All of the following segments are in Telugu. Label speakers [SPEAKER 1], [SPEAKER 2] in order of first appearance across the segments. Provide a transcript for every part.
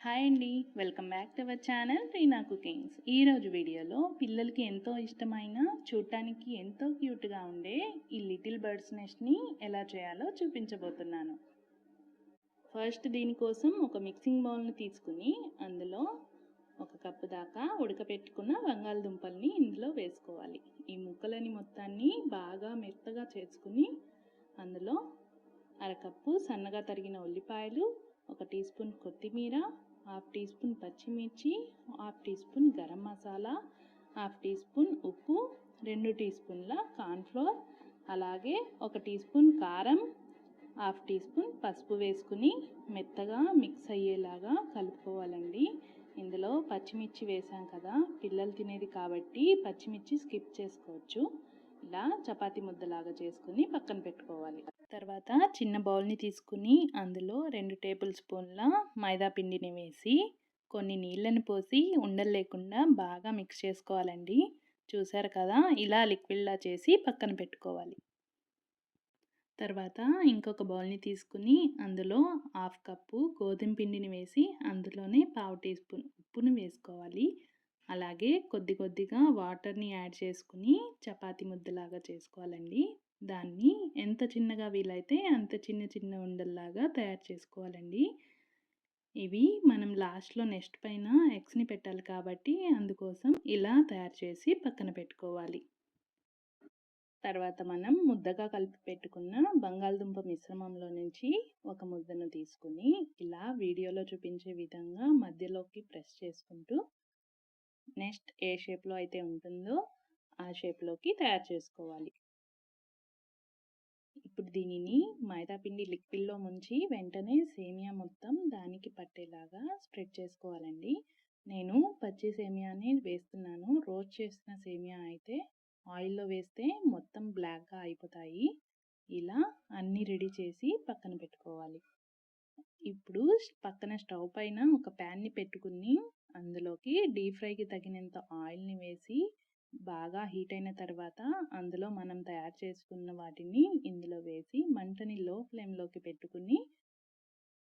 [SPEAKER 1] హాయ్ అండి. Welcome back to our channel Reena cookings. ఈరోజు వీడియోలో పిల్లలకి ఎంతో ఇష్టమైన చూడటానికి ఎంతో క్యూట్గా ఉండే ఈ లిటిల్ బర్డ్స్ నెస్ట్ని ఎలా చేయాలో చూపించబోతున్నాను. ఫస్ట్ దీనికోసం ఒక మిక్సింగ్ బౌల్ని తీసుకుని అందులో ఒక కప్పు దాకా ఉడకపెట్టుకున్న బంగాళదుంపల్ని ఇందులో వేసుకోవాలి. ఈ ముక్కలని మొత్తాన్ని బాగా మెత్తగా చేసుకుని అందులో అరకప్పు సన్నగా తరిగిన ఉల్లిపాయలు ఒక టీ స్పూన్ కొత్తిమీర హాఫ్ టీ స్పూన్ పచ్చిమిర్చి half teaspoon garam masala half teaspoon ఉప్పు రెండు టీ స్పూన్ల కార్న్ఫ్లోర్ అలాగే ఒక టీ స్పూన్ కారం హాఫ్ టీ స్పూన్ పసుపు వేసుకుని మెత్తగా మిక్స్ అయ్యేలాగా కలుపుకోవాలండి. ఇందులో పచ్చిమిర్చి వేసాం కదా పిల్లలు తినేది కాబట్టి పచ్చిమిర్చి స్కిప్ చేసుకోవచ్చు. ఇలా చపాతి ముద్దలాగా చేసుకుని పక్కన పెట్టుకోవాలి. తర్వాత చిన్న బౌల్ని తీసుకుని అందులో రెండు టేబుల్ స్పూన్ల మైదా పిండిని వేసి కొన్ని నీళ్ళని పోసి ఉండలు లేకుండా బాగా మిక్స్ చేసుకోవాలండి. చూసారు కదా? ఇలా లిక్విడ్లా చేసి పక్కన పెట్టుకోవాలి. తర్వాత ఇంకొక బౌల్ని తీసుకుని అందులో హాఫ్ కప్పు గోధుమ పిండిని వేసి అందులోనే పావు టీ స్పూన్ ఉప్పును వేసుకోవాలి. అలాగే కొద్ది కొద్దిగా వాటర్ని యాడ్ చేసుకుని చపాతి ముద్దలాగా చేసుకోవాలండి. దాన్ని ఎంత చిన్నగా వీలైతే అంత చిన్న చిన్న ఉండల్లాగా తయారు చేసుకోవాలండి. ఇవి మనం లాస్ట్లో నెక్స్ట్ పైన ఎగ్స్ని పెట్టాలి కాబట్టి అందుకోసం ఇలా తయారు చేసి పక్కన పెట్టుకోవాలి. తర్వాత మనం ముద్దగా కలిపి పెట్టుకున్న బంగాళదుంప మిశ్రమంలో నుంచి ఒక ముద్దను తీసుకుని ఇలా వీడియోలో చూపించే విధంగా మధ్యలోకి ప్రెస్ చేసుకుంటూ నెక్స్ట్ ఏ షేప్లో అయితే ఉంటుందో ఆ షేప్లోకి తయారు చేసుకోవాలి. ఇప్పుడు దీనిని మైదాపిండి లిక్విడ్లో ముంచి వెంటనే సేమియా మొత్తం దానికి పట్టేలాగా స్ప్రెడ్ చేసుకోవాలండి. నేను పచ్చి సేమియాని వేస్తున్నాను. రోస్ట్ చేసిన సేమియా అయితే ఆయిల్లో వేస్తే మొత్తం బ్లాక్గా అయిపోతాయి. ఇలా అన్నీ రెడీ చేసి పక్కన పెట్టుకోవాలి. ఇప్పుడు పక్కన స్టవ్ పైన ఒక ప్యాన్ని పెట్టుకుని అందులోకి డీప్ ఫ్రైకి తగినంత ఆయిల్ని వేసి బాగా హీట్ అయిన తర్వాత అందులో మనం తయారు చేసుకున్న వాటిని ఇందులో వేసి మంటని లో ఫ్లేమ్లోకి పెట్టుకుని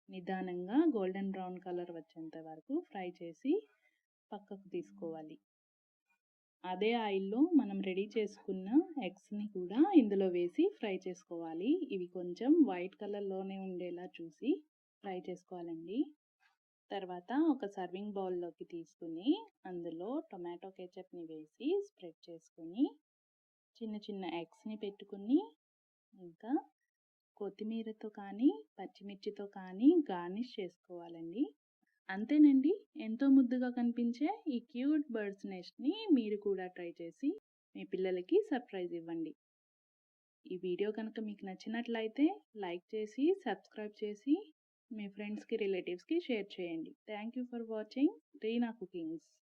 [SPEAKER 1] నిదానంగా గోల్డెన్ బ్రౌన్ కలర్ వచ్చేంత వరకు ఫ్రై చేసి పక్కకు తీసుకోవాలి. అదే ఆయిల్లో మనం రెడీ చేసుకున్న ఎగ్స్ని కూడా ఇందులో వేసి ఫ్రై చేసుకోవాలి. ఇవి కొంచెం వైట్ కలర్లోనే ఉండేలా చూసి ఫ్రై చేసుకోవాలండి. తర్వాత ఒక సర్వింగ్ బౌల్లోకి తీసుకుని అందులో టొమాటో కెచప్ని వేసి స్ప్రెడ్ చేసుకుని చిన్న చిన్న ఎగ్స్ని పెట్టుకుని ఇంకా కొత్తిమీరతో కానీ పచ్చిమిర్చితో కానీ గార్నిష్ చేసుకోవాలండి. అంతేనండి? ఎంతో ముద్దుగా కనిపించే ఈ క్యూట్ బర్డ్స్ నెస్ట్ని మీరు కూడా ట్రై చేసి మీ పిల్లలకి సర్ప్రైజ్ ఇవ్వండి. ఈ వీడియో కనుక మీకు నచ్చినట్లయితే లైక్ చేసి సబ్స్క్రైబ్ చేసి మీ ఫ్రెండ్స్కి రిలేటివ్స్కి షేర్ చేయండి. Thank you for watching. Reena cookings.